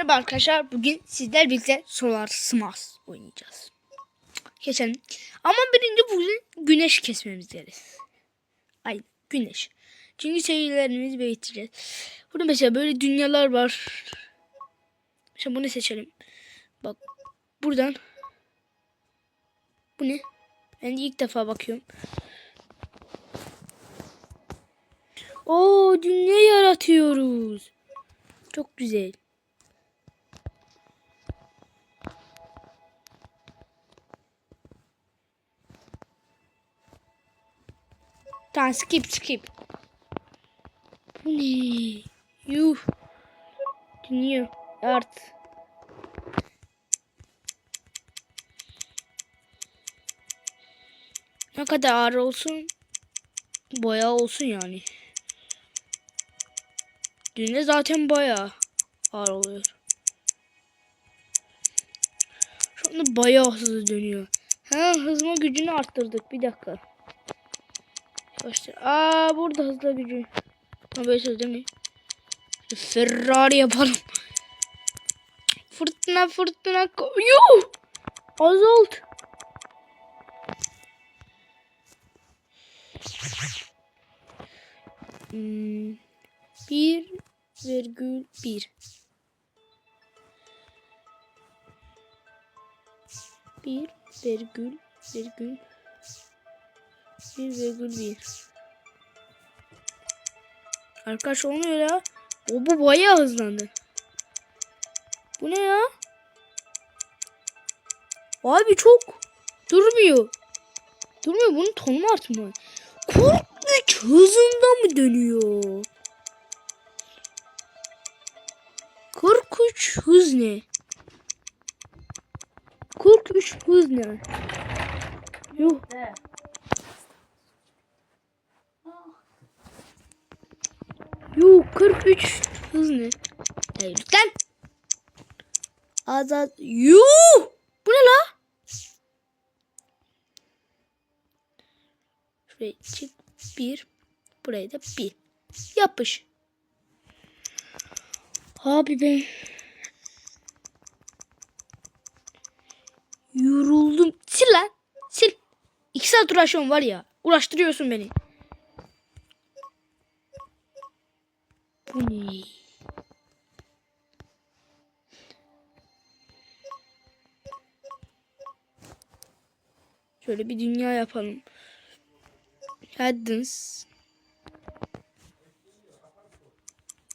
merhaba arkadaşlar. Bugün sizler birlikte Solar Smash oynayacağız. Geçelim. Ama birinci bugün güneş kesmemiz gerek. Ay güneş. Çünkü serilerimizi bitireceğiz. Burada mesela böyle dünyalar var. Mesela bunu seçelim. Bak buradan. Bu ne? Ben de ilk defa bakıyorum. Oo dünya yaratıyoruz. Çok güzel. Tamam skip skip. Bu ne? Yuh. Dünya art. Ne kadar ağır olsun bayağı olsun yani. Düğüne zaten bayağı ağır oluyor. Şu anda bayağı hızlı dönüyor. Ha hızma gücünü arttırdık. Bir dakika. Başta. Aa burada hızlı gücü. Ha böyle söz mi? Ferrari yapalım. Fırtına fırtına. Yuh! Azalt. Hmm. Bir virgül bir. Bir virgül virgül bir virgül bir. Arkadaş olmuyor ya. O bu bayağı hızlandı. Bu ne ya? Abi çok durmuyor. Durmuyor bunun tonu artmıyor. Korkunç hızında mı dönüyor? 43 hız ne? 43 hız ne? Yuh. Yuh 43 hız ne? Hayır lütfen. Azat. Yuh. Bu ne la? Şuraya çık. Bir. Buraya da bir. Yapış. Abi ben yoruldum. Sil lan. Sil. İki saat uğraşıyorum var ya. Uğraştırıyorsun beni. Bu ne? Şöyle bir dünya yapalım. Haddens.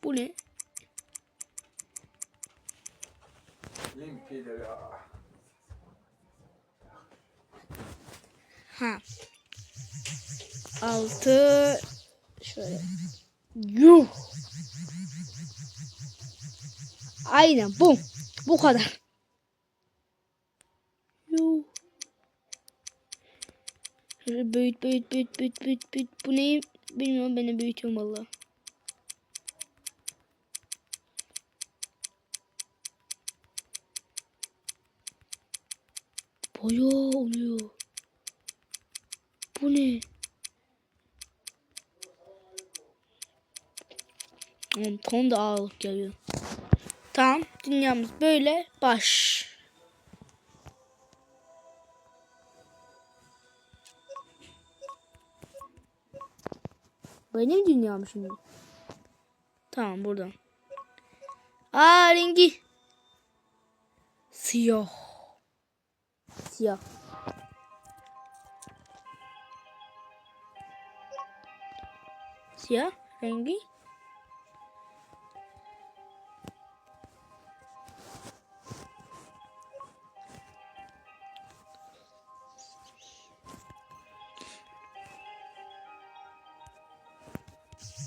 Bu ne? Ha. Altı. Şöyle. Yuh. Aynen bu. Bu kadar. Büyüt büyüt büyüt büyüt büyüt büyüt. Bu ne? Bilmiyorum beni büyütüyorum valla. Bayağı oluyor. Bu ne? Ton da ağırlık geliyor. Tamam dünyamız böyle baş. Benim dünyam şimdi. Tamam buradan. Aa rengi. Siyah. Siyah. Siyah rengi.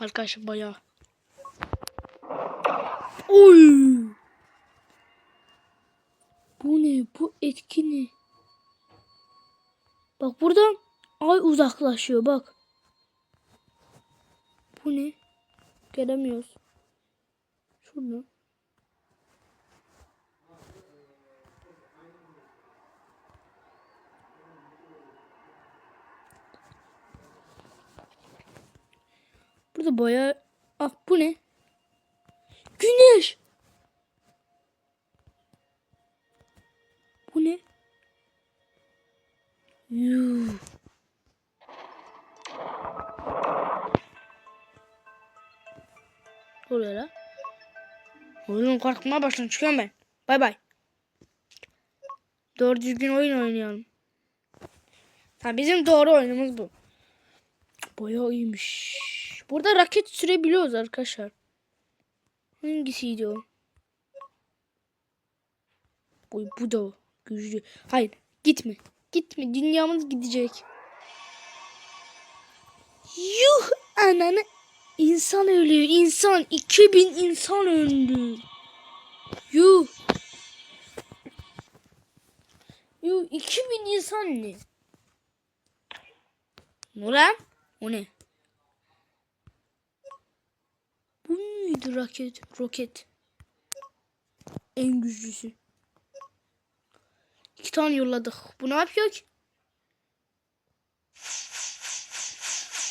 Arkadaşlar bayağı. Oy. Bu ne? Bu etki ne? Bak buradan ay uzaklaşıyor bak. Bu ne? Göremiyoruz. Şurada. Burada bayağı... Ah bu ne? Güneş! Bu ne? Yuh. Oluyor la? Oğlum korkmaya başladım. Çıkıyorum ben. Bay bay. Doğru düzgün oyun oynayalım. Ha, bizim doğru oyunumuz bu. Bayağı iyiymiş. Burada raket sürebiliyoruz arkadaşlar. Hangisiydi o? Bu, bu da o. Güçlü. Hayır. Gitme. Gitme. Dünyamız gidecek. Yuh ananı. İnsan ölüyor. İnsan. 2000 insan öldü. Yuh. Yuh 2000 insan ne? Lan? O ne? Bu muydu raket? Roket. En güçlüsü. İki tane yolladık. Bu ne yapıyor ki?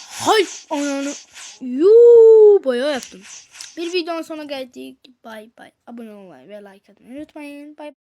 Hay ananı. Yuu bayağı yaptım. Bir videonun sonuna geldik. Bye bye. Abone olmayı ve like atmayı unutmayın. Bye.